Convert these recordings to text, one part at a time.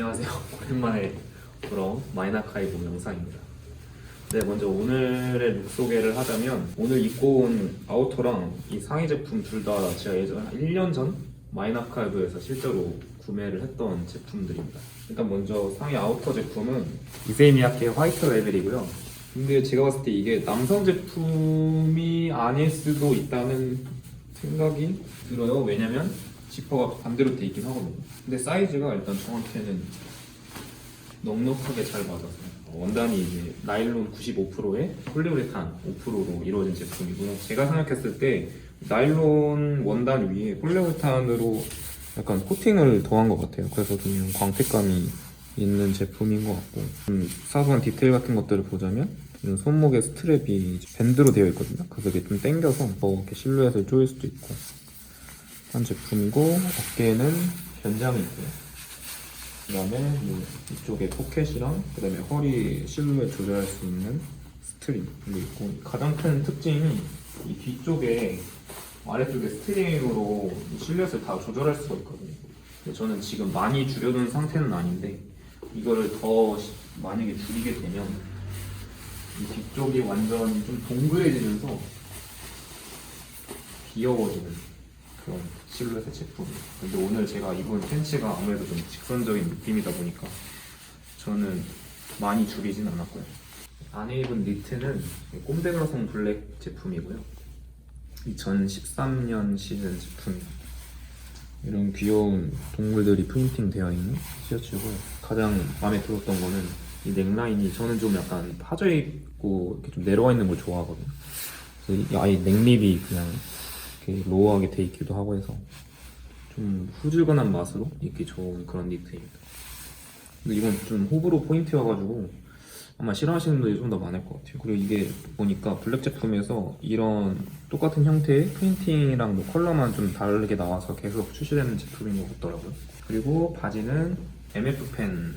안녕하세요. 오랜만에 돌아온 마이나카이브 영상입니다. 네, 먼저 오늘의 룩 소개를 하자면 오늘 입고 온 아우터랑 이 상의 제품 둘 다 제가 예전 한 1년 전 마이나카이브에서 실제로 구매를 했던 제품들입니다. 일단 먼저 상의 아우터 제품은 이세미야케 화이트 레벨이고요. 근데 제가 봤을 때 이게 남성 제품이 아닐 수도 있다는 생각이 들어요. 왜냐면 지퍼가 반대로 돼 있긴 하거든요. 근데 사이즈가 일단 정확히는 넉넉하게 잘 맞아서 원단이 이제 나일론 95%에 폴리우레탄 5%로 이루어진 제품이고요. 제가 생각했을 때 나일론 원단 위에 폴리우레탄으로 약간 코팅을 더한 것 같아요. 그래서 좀 광택감이 있는 제품인 것 같고 좀 사소한 디테일 같은 것들을 보자면 손목에 스트랩이 밴드로 되어 있거든요. 그래서 이게 좀 당겨서 더 이렇게 실루엣을 조일 수도 있고 한 제품이고 어깨에는 변장이 있고요. 그다음에 이 이쪽에 포켓이랑 그다음에 허리 실루엣 조절할 수 있는 스트링도 있고 가장 큰 특징이 이 뒤쪽에 아래쪽에 스트링으로 이 실루엣을 다 조절할 수가 있거든요. 저는 지금 많이 줄여둔 상태는 아닌데 이거를 더 시- 만약에 줄이게 되면 이 뒤쪽이 완전 좀 동그래지면서 귀여워지는 그런 실루엣의 제품이에요. 근데 오늘 제가 입은 팬츠가 아무래도 좀 직선적인 느낌이다 보니까 저는 많이 줄이진 않았고요. 안에 입은 니트는 꼼데그라송 블랙 제품이고요. 2013년 시즌 제품입니다. 이런 귀여운 동물들이 프린팅 되어 있는 티셔츠고 가장 마음에 들었던 거는 이 넥라인이 저는 좀 약간 파져 있고 이렇게 좀 내려와 있는 걸 좋아하거든요. 그래서 이 아예 넥립이 그냥 이렇게 로우하게 돼 있기도 하고 해서 좀 후줄근한 맛으로 입기 좋은 그런 니트입니다. 근데 이건 좀 호불호 포인트여가지고 아마 싫어하시는 분들이 좀 더 많을 것 같아요. 그리고 이게 보니까 블랙 제품에서 이런 똑같은 형태의 프린팅이랑 뭐 컬러만 좀 다르게 나와서 계속 출시되는 제품인 것 같더라고요. 그리고 바지는 MF 펜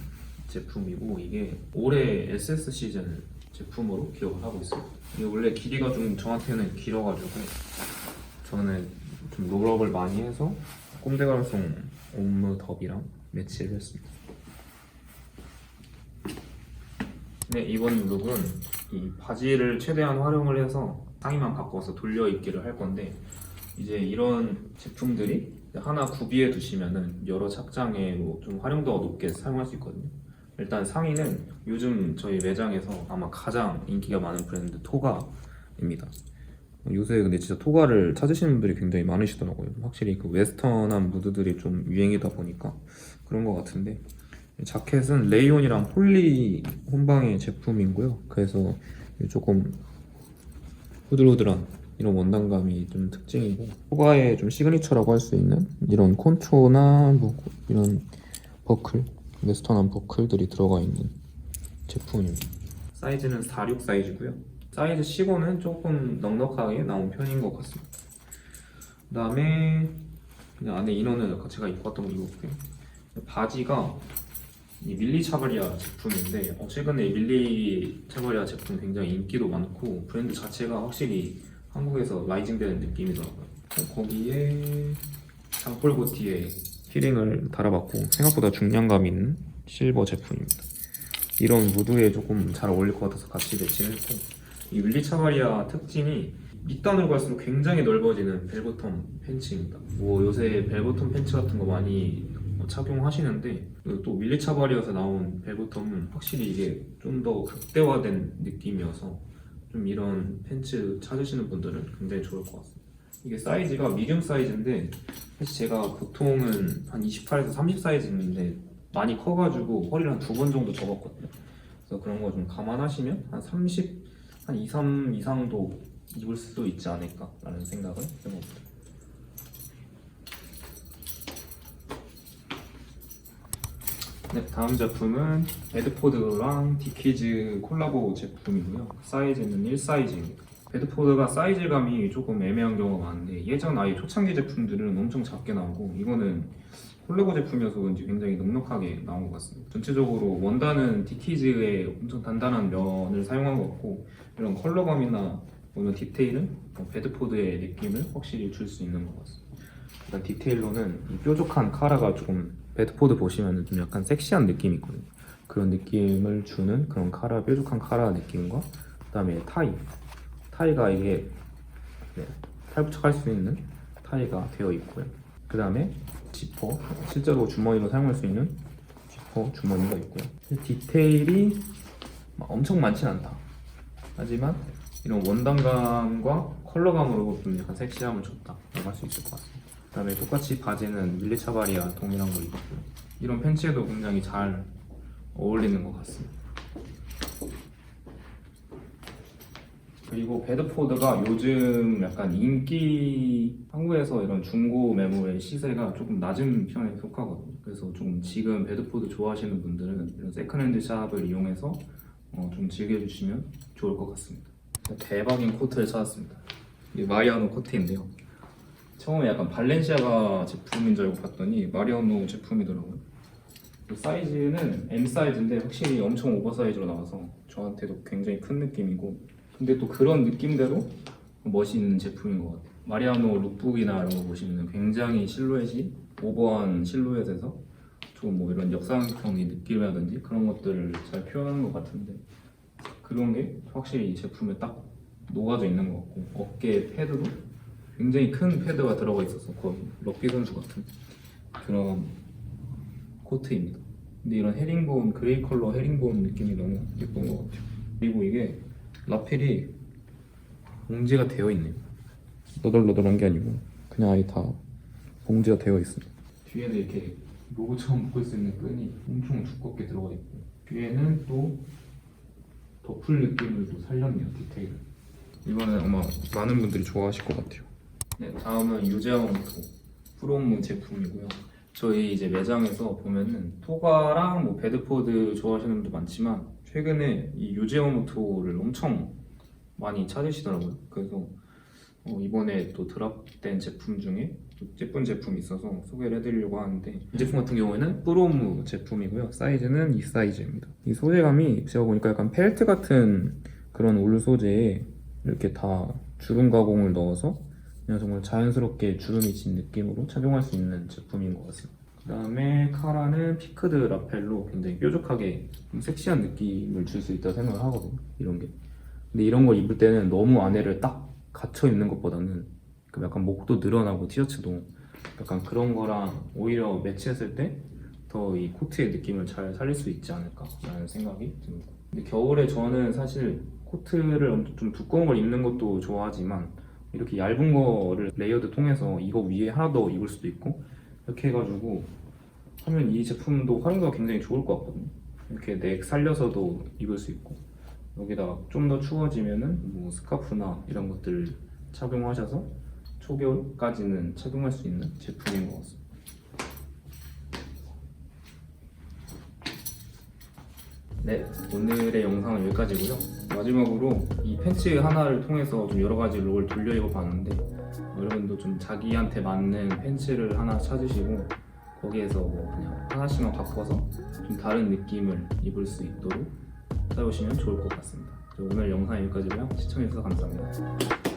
제품이고 이게 올해 SS 시즌 제품으로 기억을 하고 있어요. 이게 원래 길이가 좀 저한테는 길어가지고 저는 좀 롤업을 많이 해서 꼼데가르송 옴무 덥이랑 매치를 했습니다. 네, 이번 룩은 이 바지를 최대한 활용을 해서 상의만 바꿔서 돌려 입기를 할 건데 이제 이런 제품들이 하나 구비해 두시면은 여러 착장에 좀 활용도가 높게 사용할 수 있거든요. 일단 상의는 요즘 저희 매장에서 아마 가장 인기가 많은 브랜드 토가입니다. 요새 근데 진짜 토가를 찾으시는 분들이 굉장히 많으시더라고요. 확실히 그 웨스턴한 무드들이 좀 유행이다 보니까 그런 것 같은데 자켓은 레이온이랑 폴리 혼방의 제품이고요. 그래서 조금 후들후들한 이런 원단감이 좀 특징이고 토가의 좀 시그니처라고 할 수 있는 이런 콘초나 뭐 이런 버클 웨스턴한 버클들이 들어가 있는 제품입니다. 사이즈는 46 사이즈고요. 사이즈 15는 조금 넉넉하게 나온 편인 것 같습니다. 그 다음에 그냥 안에 아까 제가 입고 왔던 거 입었고요. 바지가 이 밀리 차바리아 제품인데 어, 최근에 이 밀리 차바리아 제품 굉장히 인기도 많고 브랜드 자체가 확실히 한국에서 라이징되는 느낌이더라고요. 어, 거기에 장폴고티에 키링을 달아봤고 생각보다 중량감 있는 실버 제품입니다. 이런 무드에 조금 잘 어울릴 것 같아서 같이 매치를 했고 이 밀리 차바리아 특징이 밑단으로 갈수록 굉장히 넓어지는 벨버텀 팬츠입니다. 뭐 요새 벨버텀 팬츠 같은 거 많이 뭐 착용하시는데 그또 밀리차바리에서 나온 벨버텀은 확실히 이게 좀 더 극대화된 느낌이어서 좀 이런 팬츠 찾으시는 분들은 굉장히 좋을 것 같습니다. 이게 사이즈가 미디움 사이즈인데 사실 제가 보통은 한 28에서 30 사이즈인데 많이 커가지고 허리를 한 두 번 정도 접었거든요. 그래서 그런 거 좀 감안하시면 한 30, 한 2, 3 이상도 입을 수도 있지 않을까라는 생각을 해봅니다. 네, 다음 제품은 베드포드랑 디키즈 콜라보 제품이고요. 사이즈는 1 사이즈입니다. 베드포드가 사이즈감이 조금 애매한 경우가 많은데 예전 아예 초창기 제품들은 엄청 작게 나오고 이거는 콜라보 제품이어서 그런지 굉장히 넉넉하게 나온 것 같습니다. 전체적으로 원단은 디키즈의 엄청 단단한 면을 사용한 것 같고 이런 컬러감이나 오늘 디테일은 어, 베드포드의 느낌을 확실히 줄 수 있는 것 같습니다. 일단 디테일로는 이 뾰족한 카라가 조금 베드포드 보시면 좀 약간 섹시한 느낌이 있거든요. 그런 느낌을 주는 그런 카라 뾰족한 카라 느낌과 그다음에 타이 타이가 이게 네, 탈부착할 수 있는 타이가 되어 있고요. 그 다음에 지퍼 실제로 주머니로 사용할 수 있는 지퍼 주머니가 있고요. 디테일이 막 엄청 많진 않다. 하지만 이런 원단감과 컬러감으로 좀 약간 섹시함을 줬다 라고 할 수 있을 것 같습니다. 그 다음에 똑같이 바지는 밀리차바리와 동일한 거 입었고요. 이런 팬츠에도 굉장히 잘 어울리는 것 같습니다. 그리고 베드포드가 요즘 약간 인기 한국에서 이런 중고 매물의 시세가 조금 낮은 편에 속하거든요. 그래서 좀 지금 베드포드 좋아하시는 분들은 이런 세컨핸드 샵을 이용해서 어, 좀 즐겨주시면 좋을 것 같습니다. 대박인 코트를 찾았습니다. 이게 마리아노 코트인데요. 처음에 약간 발렌시아가 제품인 줄 알고 봤더니 마리아노 제품이더라고요. 그 사이즈는 M 사이즈인데 확실히 엄청 오버 사이즈로 나와서 저한테도 굉장히 큰 느낌이고 근데 또 그런 느낌대로 멋있는 제품인 것 같아요. 마리아노 룩북이나 이런 거 보시면 굉장히 실루엣이 오버한 실루엣에서 조금 뭐 이런 역사적인 느낌이라든지 그런 것들을 잘 표현하는 것 같은데 그런 게 확실히 이 제품에 딱 녹아져 있는 것 같고 어깨 패드도 굉장히 큰 패드가 들어가 있어서 거의 럭비 선수 같은 그런 코트입니다. 근데 이런 헤링본 그레이 컬러 헤링본 느낌이 너무 예쁜 것 같아요. 그리고 이게 라펠이 봉제가 되어 있네요. 너덜너덜한 게 아니고 그냥 아예 다 봉제가 되어 있습니다. 뒤에는 이렇게 로고처럼 묶을 수 있는 끈이 엄청 두껍게 들어가 있고 뒤에는 또 덮을 느낌을 또 살렸네요 디테일. 이거는 아마 많은 분들이 좋아하실 것 같아요. 네, 다음은 유제어모토 프롬무 제품이고요. 저희 이제 매장에서 보면은 토가랑 뭐 베드포드 좋아하시는 분도 많지만 최근에 이 유제어모토를 엄청 많이 찾으시더라고요. 그래서 어, 이번에 또 드랍된 제품 중에 또 예쁜 제품이 있어서 소개를 해드리려고 하는데 이 제품 같은 경우에는 프로무 제품이고요. 사이즈는 이 사이즈입니다. 이 소재감이 제가 보니까 약간 펠트 같은 그런 울 소재에 이렇게 다 주름 가공을 넣어서 그냥 정말 자연스럽게 주름이 진 느낌으로 착용할 수 있는 제품인 것 같습니다. 그 다음에 카라는 피크드 라펠로 굉장히 뾰족하게 좀 섹시한 느낌을 줄 수 있다고 생각을 하거든요. 이런 게. 근데 이런 걸 입을 때는 너무 안에를 딱 갇혀 입는 것보다는 그 약간 목도 늘어나고 티셔츠도 약간 그런 거랑 오히려 매치했을 때 더 이 코트의 느낌을 잘 살릴 수 있지 않을까라는 생각이 듭니다. 근데 겨울에 저는 사실 코트를 좀 두꺼운 걸 입는 것도 좋아하지만 이렇게 얇은 거를 레이어드 통해서 이거 위에 하나 더 입을 수도 있고 이렇게 해가지고 하면 이 제품도 활용도가 굉장히 좋을 것 같거든요. 이렇게 넥 살려서도 입을 수 있고 여기다가 좀 더 추워지면은 뭐 스카프나 이런 것들 착용하셔서 초겨울까지는 착용할 수 있는 제품인 것 같습니다. 네, 오늘의 영상은 여기까지고요. 마지막으로 이 팬츠 하나를 통해서 좀 여러 가지 룩을 돌려 입어봤는데 여러분도 좀 자기한테 맞는 팬츠를 하나 찾으시고 거기에서 뭐 그냥 하나씩만 바꿔서 좀 다른 느낌을 입을 수 있도록 찾아보시면 좋을 것 같습니다. 오늘 영상 여기까지고요. 시청해주셔서 감사합니다.